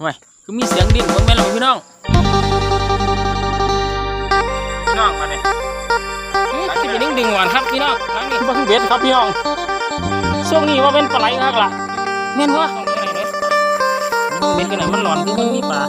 ห่วยคือมีเสียงดิ้นบ่แม่นหรอพี่น้องพี่น้องมาเนี่ยอาจจะเป็นดึงๆหวานครับพี่น้องหลังนี้เบิ่งเบ็ดครับพี่น้องช่วงนี้ว่าเป็นปลาไหลครับล่ะแม่นวะเบ็ดกันไหนมันหลอนคือมันมีปลา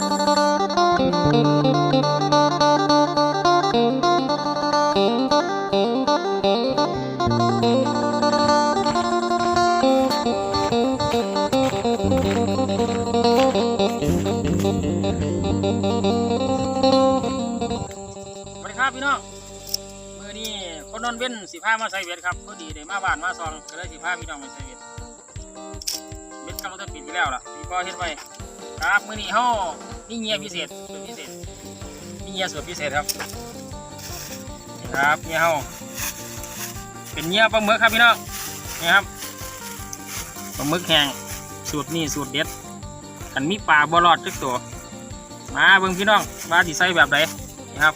อนเว้ามาใส่เบ็ดครับพอดีได้มาบ้านมาซองก็เลยสิพาพี่น้องไปใส่เบ็ดเบ็ดกำลังจะปิดทีแล้วล่ะพี่พ่อเฮ็ดไว้ครับมือนี้เฮานี่เงียพิเศษสูตรพิเศษนี่เงียสูตรพิเศษครับนะครับเงียเฮาเป็นเงียปลาหมึกครับพี่น้องนี่ครับปลาหมึกแห้งสูตรนี่สูตรเด็ดกันมีปลาบอลอดจักตัวมาเบิ่งพี่น้องว่าสิใส่แบบไหนนี่ครับ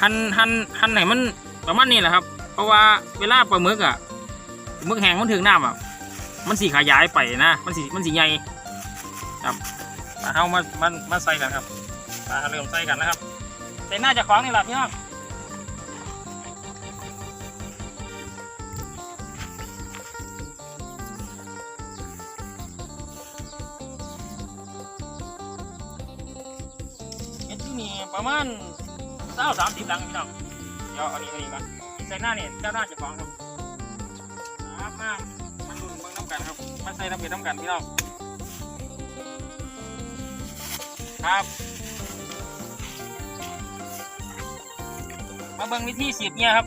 หั่นหั่นหั่นไหนมัน ประมาณนี้แหละครับ เพราะว่าเวลาปลาหมึกอะหมึกแห้งมันถึงน้ำอะมันสีขยายไปนะ มันสีมันสีใหญ่ครับปลาเฮามามันมาใส่กันครับปลาเริ่มใส่กันนะครับแต่น่าจะของนี่แหละพี่น้องเฮ็ดที่นี่ประมาณเศร้าสามสิบหลังพี่น้อง ดี๋ยวเอาอันนี้อันนี้ก่อนใส่หน้าเนี่ยเจ้าหน้าจะฟ้องครับครับมามันรุนเบิ่งน้ำกันครับมาใส่น้ำเผ็ดน้ำกันพี่น้องครับมาเบิ่งวิธีเสียบเงียครับ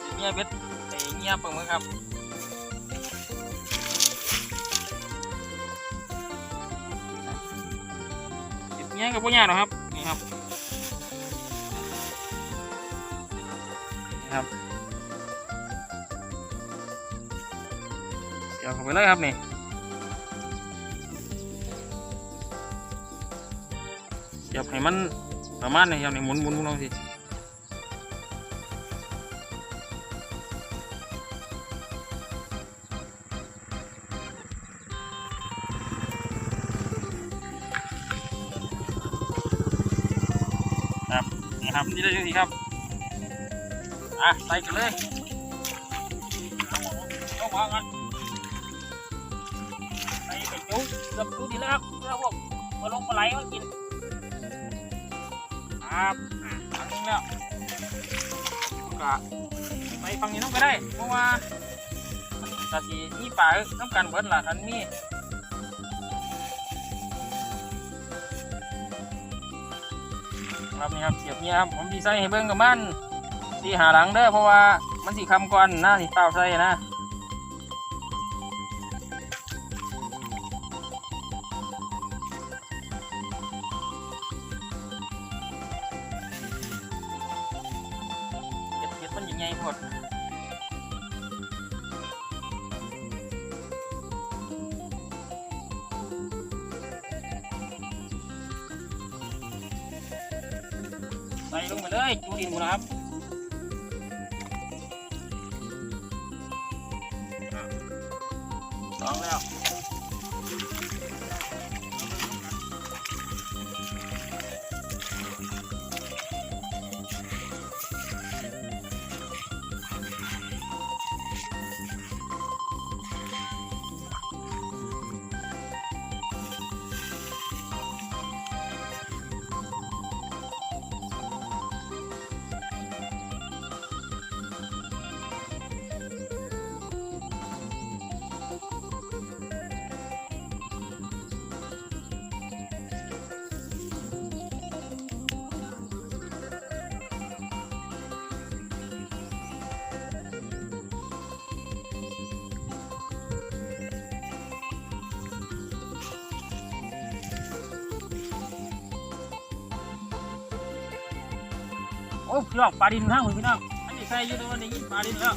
เสียบเงียเบ็ดไอ้เงียเปิดมือครับเสียบเงียกับพวกยากหรอครับนี่ครับ ครับเดี๋ยวเข้าไปเลยครับนี่เดี๋ยวให้มันประมาณนี้ครับนี่หมุนหมุนหมุนลองสิ อะใส่กันเลยเอาวางกันใส่ไปจุ๊บเกือบจุ๊บดีแล้วครับเพื่อพวกมาลงปลาไหลมากินครับอะฟังนึงแล้วก็ไปฟังนี้น้องก็ได้เพราะว่าตาสีนี่ป่าน้ำกันเบิดล่ะทันมีครับนี่ครับเสียบเนี่ยครับผมดีไซน์ให้เบิ้งกับมัน สีหาหลังเด้อเพราะว่ามันสีคำก่อนนะสีเต้าใส่นะเห็ดเห็ดมันยังไงพอดใส่ลงไปเลยจูดินหมดนะครับ โอ้พี่น้องปลาดินทางมือพี่น้องอันนี้ใส่อยืดตัวนี้ปลาดินแล้ว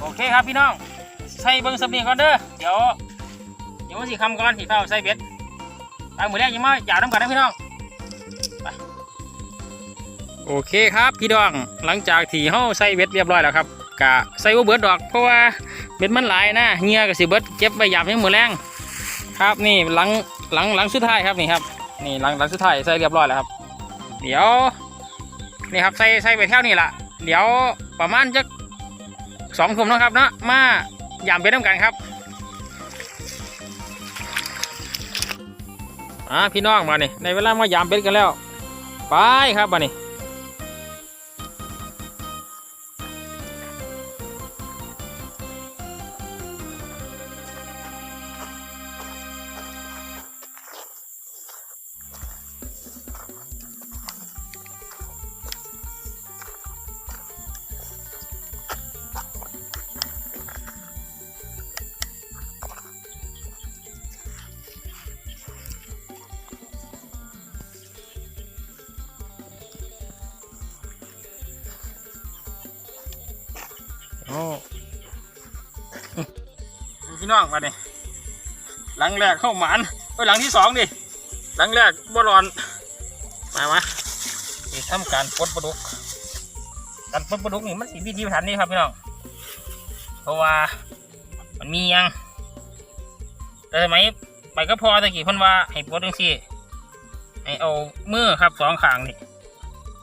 โอเคครับพี่น้อง ใส่เบิ้งสำเนียงก่อนเด้อ เดี๋ยวเดี๋ยวมันสิคำก่อนที่เข้าใส่เบ็ดไปมือแรกยังไมาอย่าน้ำกันนะพี่น้องโอเคครับพี่น้อง หลังจากที่เฮาใส่เบ็ดเรียบร้อยแล้วครับกะใส่บ่เบิดดอก เพราะว่าเบ็ดมันหลายนะเงียกับสิเบิดเก็บไว้ยามยังมือแรงครับนี่หลังหลังหลังสุดท้ายครับนี่ครับนี่หลังหลังสุดท้ายใส่เรียบร้อยแล้วครับ เดี๋ยวนี่ครับใส่ใส่ไปเท่านี้ละเดี๋ยวประมาณจะ สองทุ่มเนาะครับเนาะมายามเบ็ดน้ำกันครับอ่าพี่น้องมาเนี่ในเวลามายามเบ็ดกันแล้ว ไปครับมาเนี่ย แรกเข้าหมานไปหลังที่สองดิหลังแรกบ่รอนมามานี่ทำการปลดปลาดุกการปลดปลาดุกนี่มันสีวิธีพิถันนี่ครับพี่น้องเพราะว่ามันมียัง แต่สมัยไปก็พอตะกี้พิ่นว่าให้ปลดจังซี่ให้เอามือครับสองข้างนี่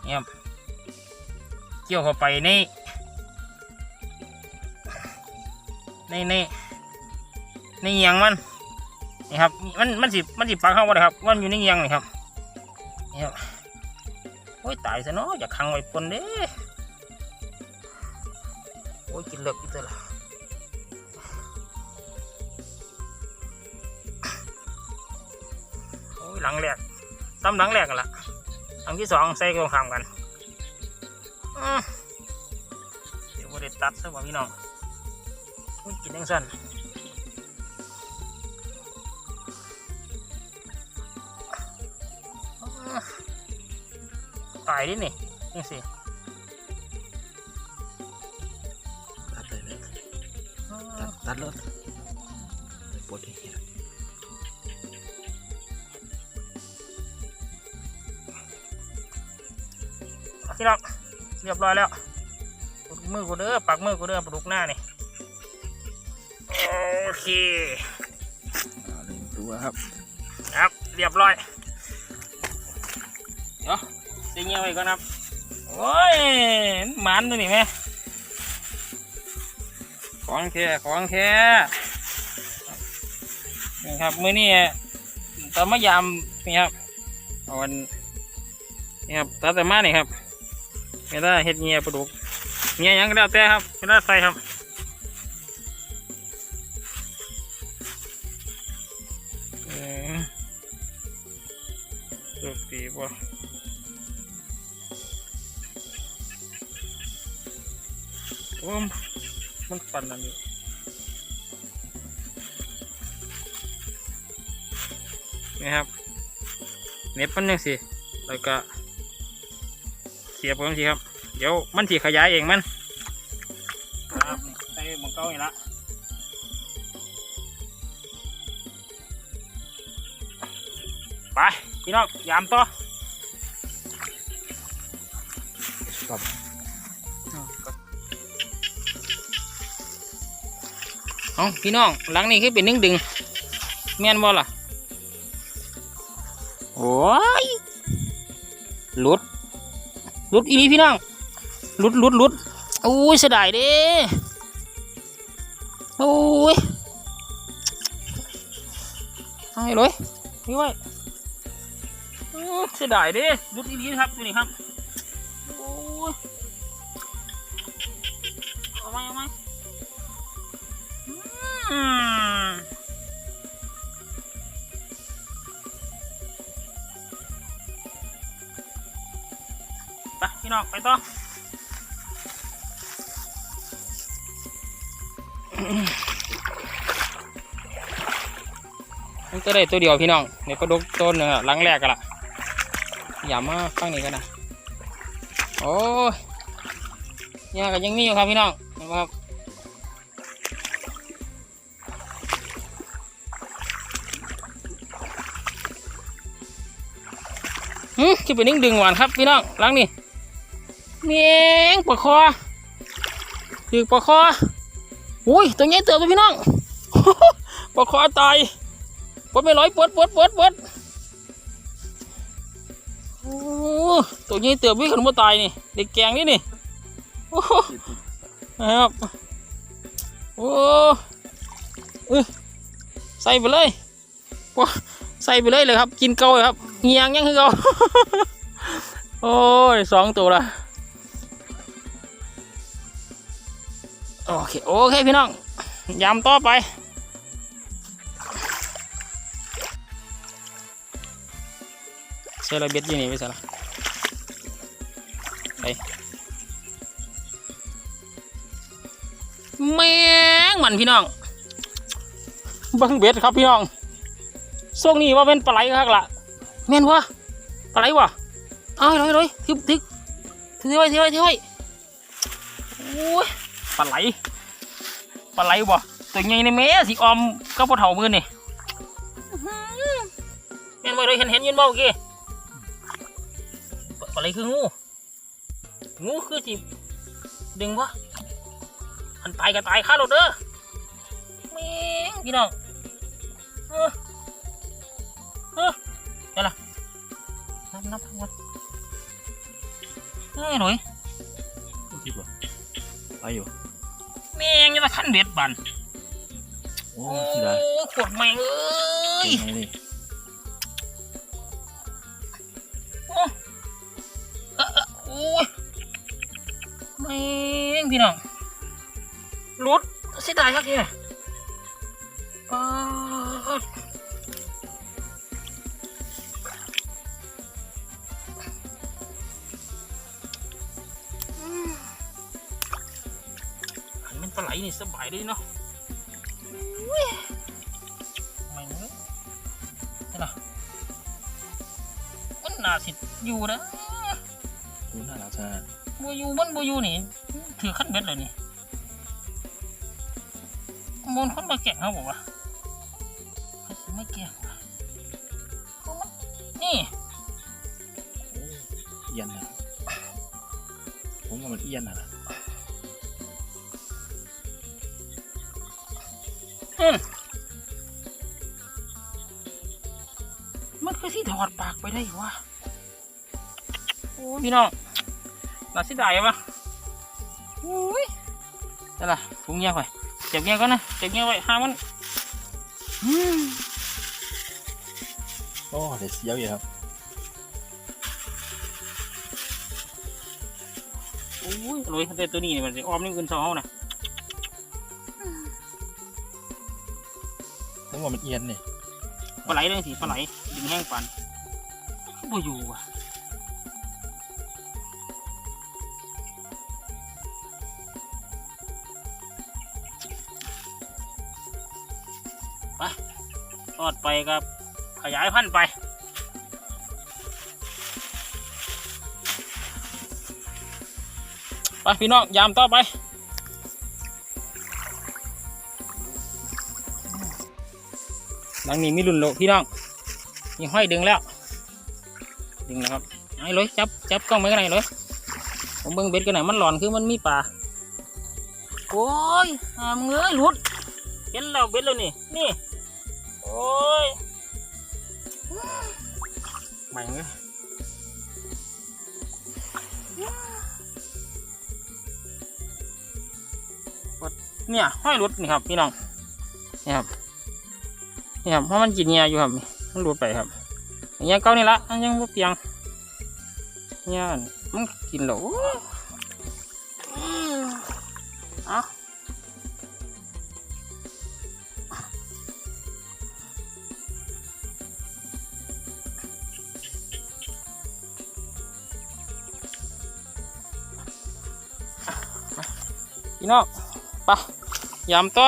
เนี่ยเกี่ยวเข้าไปในในในในเงียงมัน นี่ครับมันมันสิมันสิปักเข้าไปเลยครับว่ามันอยู่ในเงียงนี่ครับนี่ครับโอ้ยตายซะเนาะอย่าขังไว้ปนเด้โอ้ยกินเลิกอีกตัวละโอ้ยหลังแรกซ้ำหลังแรกกันละหลังที่สองใส่กรงข้ามกันเดี๋ยวบ่ได้ตัดซะบ่พี่น้องกินยังสั้นายดินี่นี่สิตัดเลยนะอ้าตัดตัดรถปวดที่เหี้ยพี่น้องเรียบร้อยแล้วปลุกมือกูเด้อปักมือกูเด้อปลุกหน้านี่โอเคเอาหนึ่งตัวครับ ครับ เรียบร้อยเดี๋ยว เงี้ยไว้ก่อนครับ โอ้ยหมันตัวนี้ไหมของแท้ของแท้นี่ครับมือนี้ตอมายามนี่ครับเอาวันนี่ครับตัดแต่มานี่ครับไม่ได้เฮ็ดเงี้ยปลาดุกเงี้ยยังก็แล้วแต่ครับไม่ได้ใส่ครับเออสุกดีบ่ มมันปันอันนี้นี่ครับเน็บมันยังสิแล้วก็เสียบมันสิครับ เดี๋ยวมันสิขยายเองมันครับนี่ใส่หมองเก้าอีกละไปพี่น้องยามต่อ เอาพี่น้องหลังนี้คือเป็นนึ่งดึงแม่นบ่ล่ะ โอ้ยหลุดหลุดอีนี้พี่น้องหลุดหลุดหลุดโอ้ยเสียดายเด้โอ้ยเอาให้เลยนี่ไว้อื้อเสียดายเด้หลุดอีนี้ครับตัวนี้ครับโอ้ยเอาไหมเอาไหม อืมไปพี่น้องไปต่อมันก็ได้ตัวเดียวพี่น้องในปลาดุกต้นหนึ่งอะหลังแรกกันละอย่ามาฟังนี้กันนะโอ้ยเนี่ยก็ยังมีอยู่ครับพี่น้องนไหมครับ หืมคือเป็นนิ่งดึงหวานครับพี่น้องหลังนี่เมียงปลาคอถือปลาคออุ้ยตัวใหญ่เติบเลยพี่น้องปลาคอตายปลดไม่ร้อยปดปดปดปดโอ้ตัวใหญ่เติบวิ่งขนมตายนี่ เด็กแกงนี่นี่โอ้โหนะครับโอ้เอ้ยใส่ไปเลยว้า ใส่ไปเลยเลยครับ กินเกาเลยครับเงียงยังคือเกาโอ้ยสองตัวละโอเคโอเคพี่น้องยำต่อไปเซลเบ็ดยู่นี่ไปซะละไปแมงมันพี่น้องบังเบ็ดครับพี่น้อง ช่วงนี้ว่าเป็นปลาไหลครับล่ะแม่นวะปลาไหลวะเอาเลยเลยทึบทึบถือไว้ถือไว้ถือไว้โอ้ยปลาไหลปลาไหลบ่ตัวใหญ่ในแม่สิออมก็พอเท่ามือนี่อื้อหือแม่นบ่เลยเห็นเห็นอยืนบ่เมื่อกี้อะไรคืองูงูคือจีดึงวะอันตายก็ตายข้ารถเด้อแม่งพี่น้องเออเออ เดี๋ยวล่ะนับนับนับเฮ้ยหน่อยคิดว่าไปอยู่แม่งยังมาขั้นเบ็ดบันโอ้โอ้ที่ไรขวดแม่งเอ้ยเป็นไงนี่โอ้เออเออโอ้ยแม่งพี่น้องรถเสียดายครับเนี่ยายดีเนาะอุ้ยแม่งเอ้ยเห็นล่ะมันน่าสิอยู่นะดูน่ารักจังบัอยู่มันบัอยู่นี่ถือขั้นเบ็ดเลยนี่มนคนมาแก่งเขาบอกว่าเขาสิไม่แก่งว่ะเอามันนี่เอียนนะผมว่ามันเอียนนะ มมันคือที่ถอดปากไปได้วะโอ้ยพี่น้องน่าเสียดายวะอุ้ยนั่นล่ะถุงเงี้ยไปเจ็บเงี้ยก่อนนะเจ็บเงี้ยไว้ห้ามมันอืมโอ้เดี๋ยวเสียวอยู่ครับโอ้ยลอยแต่ตัวนี้นี่มันจะออมนี่เกินสองเอานะ ผมว่ามันเอียนนี่ปลาไหลเรื่องสีปลาไหลดึงแห้งปันก็บ่อยู่ว่ะไปทอดไปกับ ขยายพันธุ์ไปไปพี่น้องยามต่อไป หลังนี้มีรุ่นโลพี่น้องนี่ห้อยดึงแล้ว ดึงแล้วครับไอ้เลยจับจับกล้องไว้กันไหนเลยผมเบิ่งเบ็ดกันไหนมันหลอนคือมันมีปลาโอ้ยหามงเงยหลุดเห็นแล้วเบ็ดแล้วนี่นี่โอ้ยไม่เงยเนี่ยห้อยหลุดนี่ครับพี่น้องนี่ครับ นี่ครับเพราะมันกินเงียอยู่ครับมันหลุดไปครับเงียเก้านี่ละอันยังบ่เปียงเงียมันกินแล้วอ้ยอืมเอาพี่น้องไปยำต่อ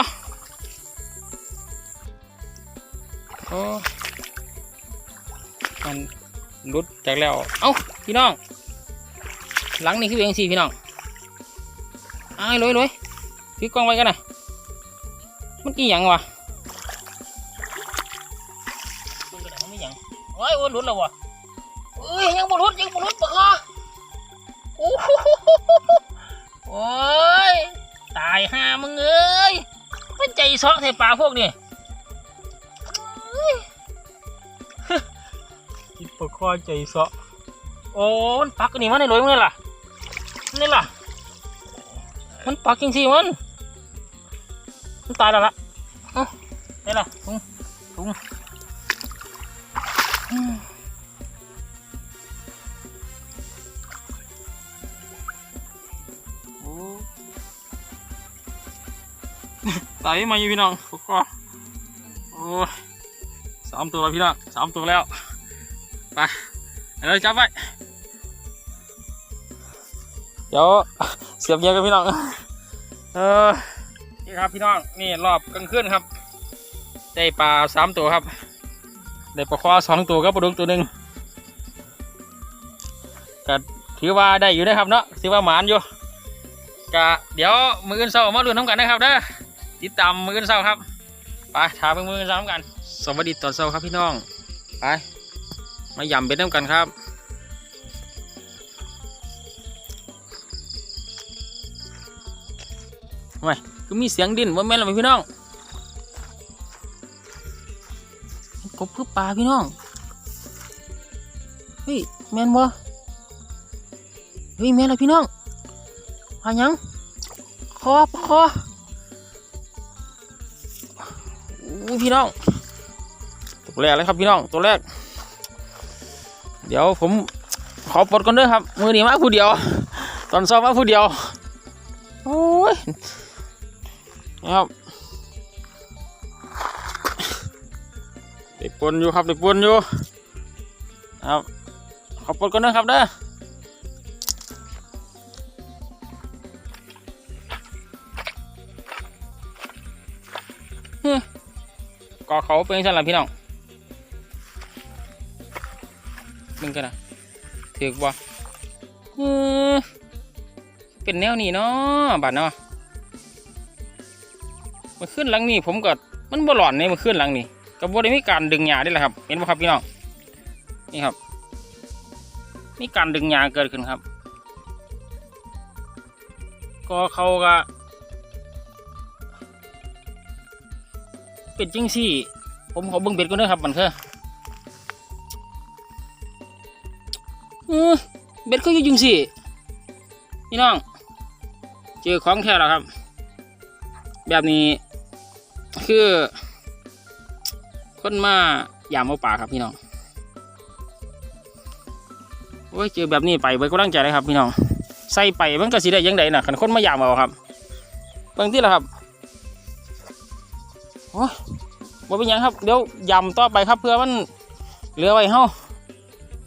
อ้มันรุดจากแล้ว เอ้าพี่น้อง หลังนี่คือเองสิพี่น้องอ้ายลอยลอยถือกล้องไว้กันนะมันกี่ยังวะมันก็ได้มันไม่หยังโอ้ยโอ้ยหลุดแล้ววะเอ้ยยังบรุษยังบรุษปะคอโอ้โหโอ้ยตายห่ามึงเอ้ยมันใจเสาะใส่ปลาพวกนี่ คอใจเสาะโอ้มันปักอันนี่มันในรวยมึงเลยล่ะนี่ล่ะ มันปักจริงสิมัน มันตายแล้วล่ะเอ้านี่ล่ะถุงถุงโอ้ตายมาอยู่พี่น้องปะคอโอ้สามตัวแล้วพี่น้องสามตัวแล้ว ไปเราจับไว้เดี๋ยวเสียบเงียกันพี่น้องเออนี่ครับพี่น้องนี่รอบกลางคืนครับ ได้ปลาสามตัวครับ ได้ปลาคอสองตัวกับปลาดุกตัวหนึ่งก็ถือว่าได้อยู่นะครับเนาะถือว่าหมานอยู่ก็เดี๋ยวมืออื่นเศร้ามาลุ้นน้ำกันนะครับเด้อติดตามมืออื่นเศร้าครับไปถามมืออื่นเศร้าน้ำกัน สวัสดีตอนเศร้าครับพี่น้องไป มายำเบ็ดน้ำกันครับก็มีเสียงดินว่าแม่นหรือพี่น้องกบเพื่อปลาพี่น้อง เฮ้ยแม่นบ่เฮ้ยแม่นเลยพี่น้องปลายังคอปคออู้พี่น้อง ตัวแรกเลยครับพี่น้อง ตัวแรก เดี๋ยวผมขอปลดก่อนเด้วยครับ มือนี้มาผู้เดียว ตอนซ้อมมาผู้เดียว โอ้ยนะครับเด็กปนอยู่ครับเด็กปนอยู่ครับขอบปนกันนะครับเด้อก่อเขาเป็นสั่นละพี่น้อง มึงกันนะถือกบ่เออเป็นแนวนี้เนาะบัดเนาะมาขึ้นหลังนี่ผมก็มันบ่หลอนเนี่ยมาขึ้นหลังนี่ก็บ่ได้มีการดึงหญ้าได้แหละครับ เห็นไหมครับพี่น้องนี่ครับ มีการดึงหญ้าเกิดขึ้นครับ ก็เขาก็เป็นจังซี่ ผมขอเบิ่งเบ็ดก่อนเด้อครับมันคือเออเบ็ดเขาอยู่จังซี่พี่น้อง เจอของแท้แล้วครับ แบบนี้ คือ คนมายามเอาป่าครับพี่น้องโอ้ยเจอแบบนี้ไปไว้ก็ร่างใจเลยครับพี่น้องใส่ไปมันก็สิได้ยังไงน่ะขันคนมายามเอาครับบิ่งที่ละครับโอ้ยบ่เป็นยังครับ เดี๋ยวยำต่อไปครับเพื่อมันเหลือไว้เฮา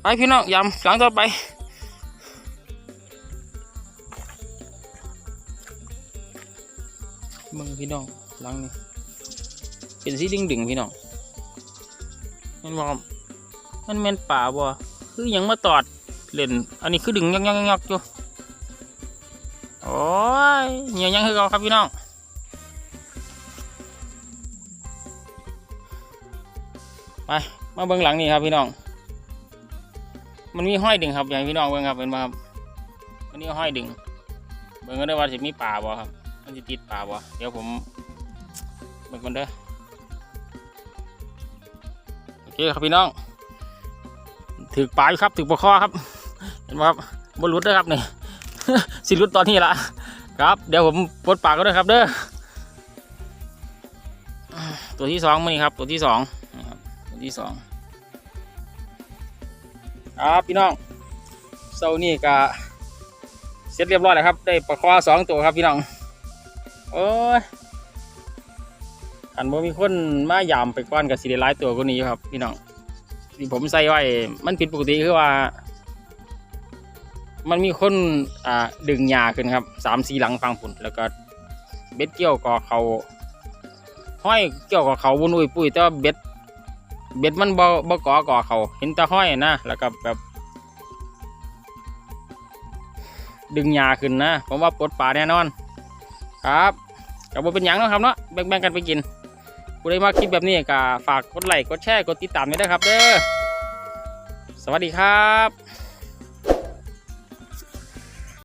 ไปพี่น้องยำหลังต่อไปมึงพี่น้องหลังนี่เป็นสีดึงดึงพี่น้องมันบอกมันแมนป่าบ่คือยังมาตอดเล่นอันนี้คือดึงยักยักยักยักอยู่โอ้ยเหี่ยวยังคือเขาครับพี่น้องไปมาเบิ้องหลังนี่ครับพี่น้อง มันมีห้อยดึงครับอย่างพี่น้องเบิ้งครับเป็นบ่ครับมันมีห้อยดึงเบิ้งก็ได้ว่าจะมีป่าบ่ครับ มันจะติดป่าบ่เดี๋ยวผมเบิ่งก่อนเด้อโอเคครับพี่น้องถือปลาอยู่ครับถือปลาคอครับเห็นไหมครับบนรุดนะครับนี่สิรุดตอนนี้ละครับ เดี๋ยวผมปลดปากก็ด้วยครับเด้อตัวที่สองมานี่ครับ ตัวที่สองนะครับตัวที่สอง ครับพี่น้องเซานี่ก็เสร็จเรียบร้อยแล้วครับ ได้ปลาคอสองตัวครับพี่น้องโอ้ยอันบ่มีคนมายามไปก้อนกับสิได้หลายตัวกว่านี้ครับ พี่น้องที่ผมใส่ไว้มันผิดปกติคือว่า มันมีคนอ่าดึงหญ้าขึ้นครับสามสี่หลังฟังผุนแล้วก็เบ็ดเกี่ยวก่อเขาห้อยเกี่ยวกับเขาวุ้นอุ้ยปุ้ยแต่ว่าเบ็ด เบ็ดมันบ่บ่ก่อก่อเขาเห็นตะห้อยนะแล้วก็แบบดึงยาขึ้นนะผมว่าปลดป่าแน่นอน ครับก็บ่เป็นหยังเนาะครับเนาะแบ่งๆกันไปกินผู้ใดมาคลิปแบบนี้ก็ฝากกดไลค์กดแชร์กดติดตามด้วยนะครับ เด้อสวัสดีครับ